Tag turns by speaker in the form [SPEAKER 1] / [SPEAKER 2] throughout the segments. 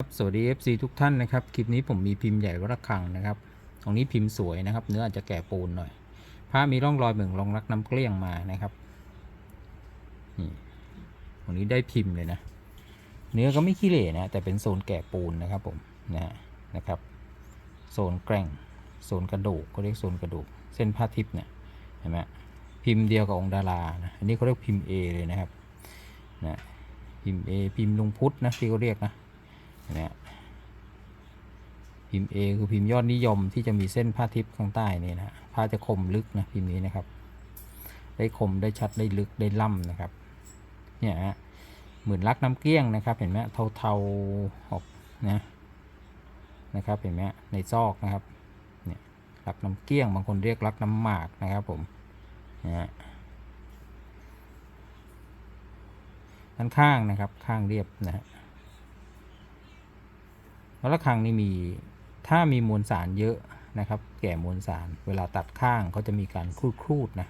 [SPEAKER 1] ครับสวัสดี FC ทุกท่านนะครับ คลิปนี้ผมมีพิมพ์ใหญ่วัดระฆังนะครับ ตรงนี้พิมพ์สวยนะครับ เนื้ออาจจะแก่ปูนหน่อยผ้ามีร่องรอยเหมือนรองรักน้ำเกลี้ยงมานะครับนี่ตรงนี้ได้พิมพ์เลยนะ เนื้อก็ไม่ขี้เหร่นะ แต่เป็นโซนแก่ปูนนะครับผมนะนะครับ โซนแกร่ง โซนกระดูกเขาเรียกโซนกระดูก เส้นผ้าทิพย์เนี่ยเห็นไหมพิมพ์เดียวกับองค์ดารานะอันนี้เขาเรียกพิมพ์ A เลยนะครับนะพิมพ์ A พิมพ์ลุงพุทธนะที่เขาเรียกนะ นี่พิมพ์ A คือพิมพ์ยอดนิยมที่จะมีเส้นผ้าทิพย์ข้างใต้นี่นะผ้าจะคมลึกนะพิมพ์นี้นะครับ ได้คมได้ชัดได้ลึกได้ล่ำนะครับ เนี่ยฮะเหมือนรักน้ำเกลี้ยงนะครับ เห็นไหมเทาๆออกนะนะครับเห็นไหมในซอกนะครับเนี่ยรักน้ำเกลี้ยง บางคนเรียกรักน้ำหมากนะครับผมนะด้านข้างนะครับข้างเรียบนะฮะ แล้วระฆังนี่มีถ้ามีมวลสารเยอะนะครับ แก่มวลสาร เวลาตัดข้างเขาจะมีการครูดครูดนะ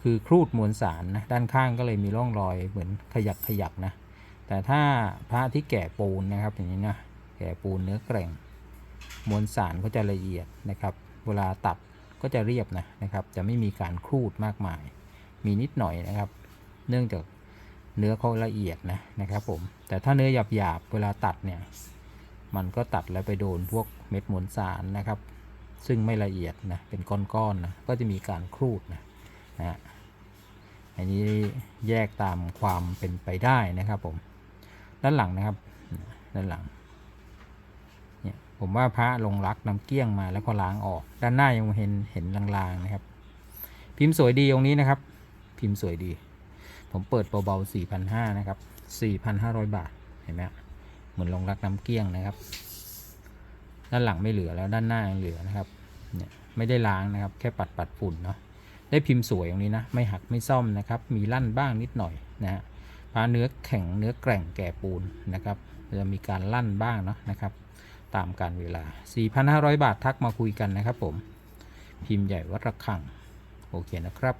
[SPEAKER 1] คือครูดมวลสารนะด้านข้างก็เลยมีร่องรอยเหมือนขยักขยักนะแต่ถ้าพระที่แก่ปูนนะครับอย่างนี้นะแก่ปูนเนื้อแกร่ง มวลสารก็จะละเอียดนะครับ เวลาตัดก็จะเรียบนะนะครับ จะไม่มีการครูดมากมาย มีนิดหน่อยนะครับ เนื่องจากเนื้อเขาละเอียดนะนะครับผมแต่ถ้าเนื้อหยาบๆเวลาตัดเนี่ย มันก็ตัดแล้วไปโดนพวกเม็ดมวลสารนะครับ ซึ่งไม่ละเอียดนะเป็นก้อนๆนะก็จะมีการครูดนะนะฮะอันนี้แยกตามความเป็นไปได้นะครับผมด้านหลังนะครับด้านหลังเนี่ยผมว่าพระลงรักน้ำเกลี้ยงมาแล้วก็ล้างออก ด้านหน้ายังเห็นเห็นลางๆนะครับ พิมพ์สวยดีตรงนี้นะครับ พิมพ์สวยดี ผมเปิดเบาๆ4,500นะครับ4,500 บาทเห็นไหมฮะ เหมือนลงรักน้ำเกลี้ยงนะครับ ด้านหลังไม่เหลือแล้วด้านหน้ายังเหลือนะครับเนี่ยไม่ได้ล้างนะครับ แค่ปัดปัดฝุ่นเนาะได้พิมพ์สวยตรงนี้นะ ไม่หักไม่ซ่อมนะครับ มีลั่นบ้างนิดหน่อยนะฮะพาเนื้อแข็งเนื้อแกร่งแก่ปูนนะครับจะมีการลั่นบ้างเนาะนะครับ ตามการเวลา 4,500 บาททักมาคุยกันนะครับผม พิมพ์ใหญ่วัดระฆัง โอเคนะครับ